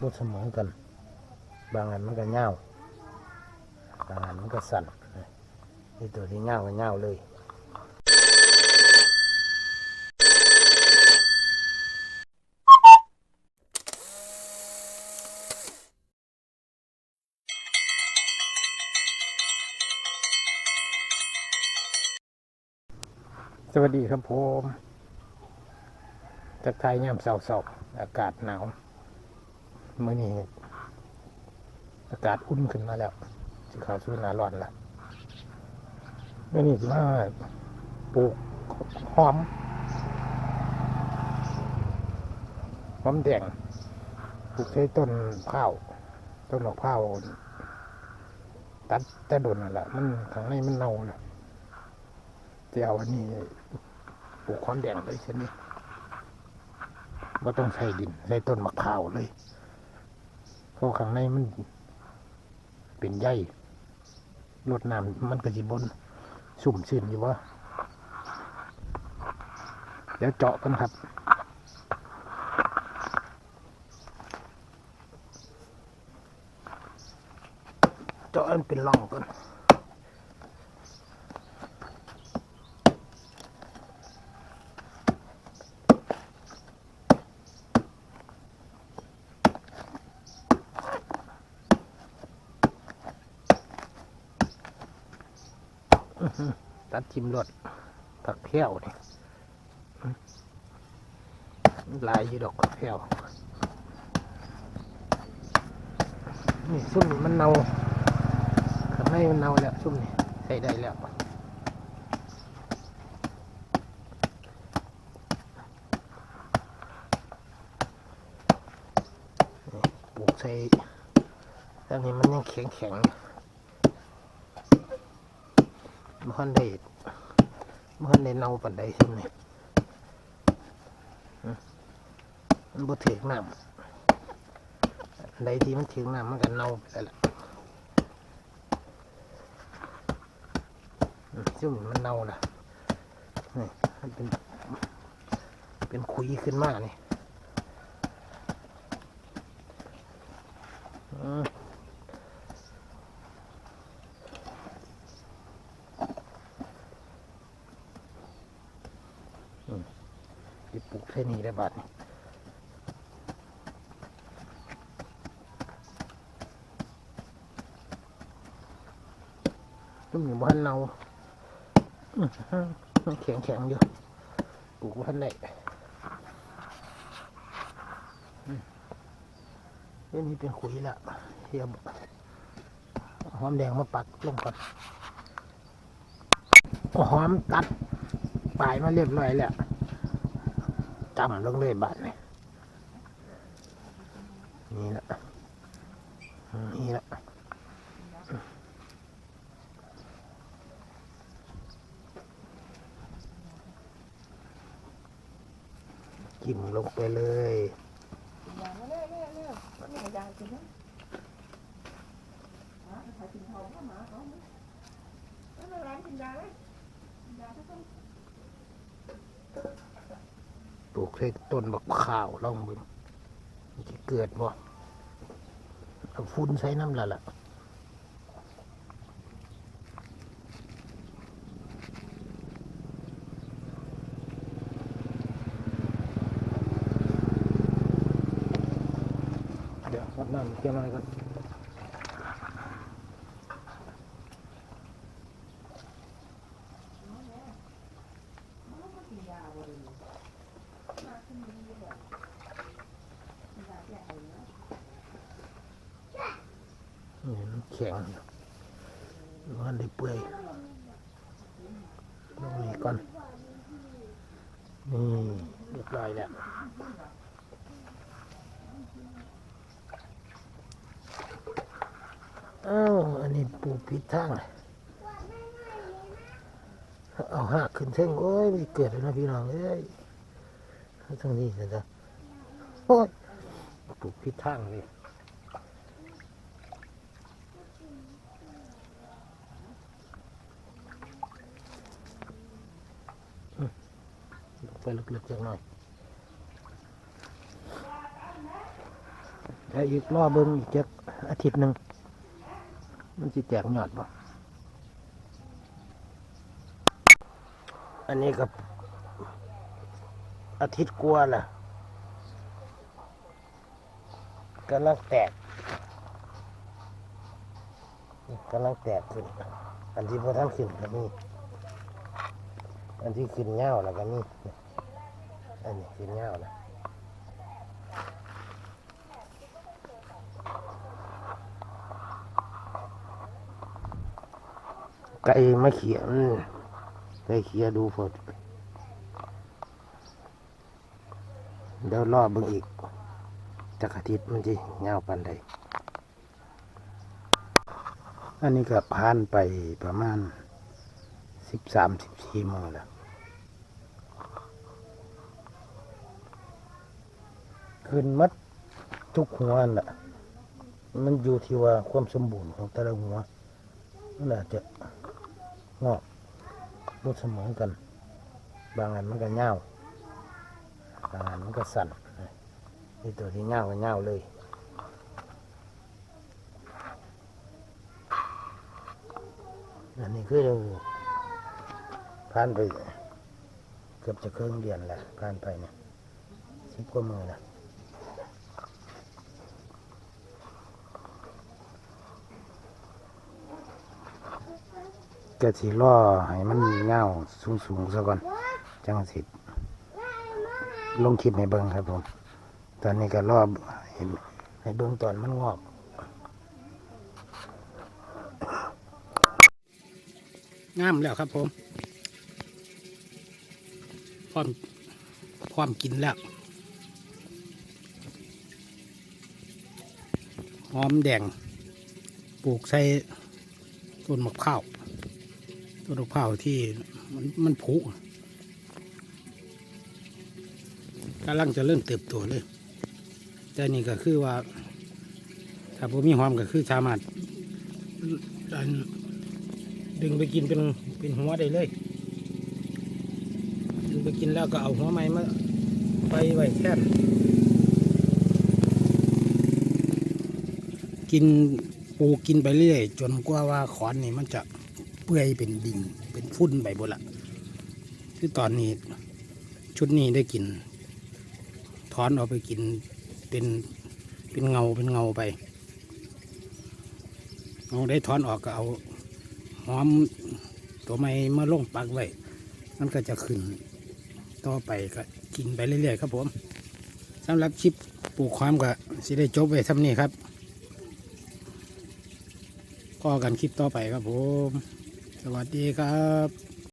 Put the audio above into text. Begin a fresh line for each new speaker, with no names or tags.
บดเสมอกัน บางอันมันก็เง่าบางอันมันก็สั่นนี่ตัวที่เง่าก็เง่าเลยสวัสดีครับผมจากไทายย่ำเสาเสาๆอากาศหนาว เมื่อนี้อากาศอุ่นขึ้นมาแล้วสิเข้าสู่หนาร้อนแล้วเมื่อนี้สิมาปลูกหอมหอมแดงปลูกใช้ต้นข้าวต้นดอกข้าวตัดแต่ดนนั่นแหละมันข้างในมันเน่าแล้วจะเอาอันนี้ปลูกหอมแดงเลยเช่นนี้ว่าต้องใส่ดินใส่ต้นมะพร้าวเลย เพราะข้างในมัน เป็นใยรดน้ำมันก็สิบนสุ่มชื่นอยู่วะเดี๋ยวเจาะกันครับเจาะมันเป็นร่องก่อน ตัดทิมรถผักแพร่วนี่ลายอยีดอกผักแพรวนี่ซุ่มนี่มันเนาข้างในมันเน่าแล้วซุ่มนี่ใส่ได้แล้วปลูกใส่ตอนนี้มันยังแข็งแข็ง มันได้มันได้เน่าปันใดใช่ไหมมันบ่ถึงน้ำใดที่มันถึงน้ำมันก็เน่าไปแล้วซึ่งมันเน่าละนี่มันเป็น เป็นคุยขึ้นมานี่อืม ที่ปลูกแค่นี้ได้บาทนี่ต้อยู่บ้านเราแข็งแข็งอยู่ปลูกบ้านได้อืมเรื่องนี้เป็นขุยละเทียบหอมแดงมาปักลงก่อนหอมตัดปลายมาเรียบร้อยแล้ว จำลงเลยบาทนี่นี่ละนี่ละจิ้มลงไปเลย
ยา ใครกินทองก็หมาเค
ลูกใส่ต้นบักข้าวลองมึงมันจะเกิดบ่เอาฟุ้นใส่น้ำละล่ะเดี๋ยวรับน้ำเกี่ยวมอนนี่มัน แข็งมันได้เปื่อยลงนี่ก่อนนี่เรียบร้อยแล้วอ้าวอันนี้ปลูกผิดทางเลยเอาหักขึ้นเส้นโอ้ยมันเกิดแล้วนะพี่น้องเอ้ยเอางนี้เถอะจ้ะโอ้ยปลูกผิดทางเลย ไปลึกๆจังหน่อยเดี๋ยวแล้วอีกรอบเบิ่งอีกจักอาทิตย์หนึ่งมันสิแตกหยอดบ่อันนี้กับอาทิตย์กลัวล่ะกำลังแตกกำลังแตกขึ้น อันที่พอท่านขึ้นก็มีอันที่ขึ้นเงาแล้วก็มี อันนี้ขึ้นเงาแล้วไก่มาเขียนไก่เขียดูพอดเดี๋ยวรอเบิ่งอีกจักอาทิตย์มันจะเงาปันใดอันนี้ก็ผ่านไปประมาณสิบสามสิบสี่โมงแล้ว ขึ้นมัดทุกหัวน่ะ มันอยู่ที่ว่าความสมบูรณ์ของแต่ละหัวมันอาจจะงอกรูดเสมอกัน บางอันมันก็เง่าบางอันมันก็สั่นนี่ตัวที่เง่าก็เง่าเลยอันนี้คือผ่านไป เกือบจะครึ่งเดือนแล้วผ่านไปเนี่ยสิบกว่ามือแล้ว ก็สิล่อให้มันเงาสูงสูงซะก่อนจังสิลงคลิปให้เบิ่งครับผม ตอนนี้ก็รอบให้ให้เบิ่งตอนมันงอกงามแล้วครับผมพร้อมพร้อมกินแล้วหอมแดงปลูกใส่ต้นมะพร้าว ต้นมะพร้าวที่มันมันผุกำลังจะเริ่มเติบโตเลย แต่นี่ก็คือว่า ถ้าผมมีหอมก็คือสามารถอันดึงไปกินเป็นเป็นหัวได้เลย ดึงไปกินแล้วก็เอาหัวไม้มาไปไว้แค่นกินปูกกินไปเรื่อย จนกว่าว่าขอนนี่มันจะ เปื่อยเป็นดินเป็นฝุ่นไปหมดละคือตอนนี้ชุดนี้ได้กินถอนออกไปกินเป็นเป็นเงาเป็นเงาไปเอาได้ถอนออกก็เอาหอมตัวไม้มาลงปักไว้มันก็จะขึ้นต่อไปก็กินไปเรื่อยๆครับผมสำหรับชิปปลูกความก็สิได้จบไว้ทำนี้ครับพอกันคลิปต่อไปครับผม วัสดีครับ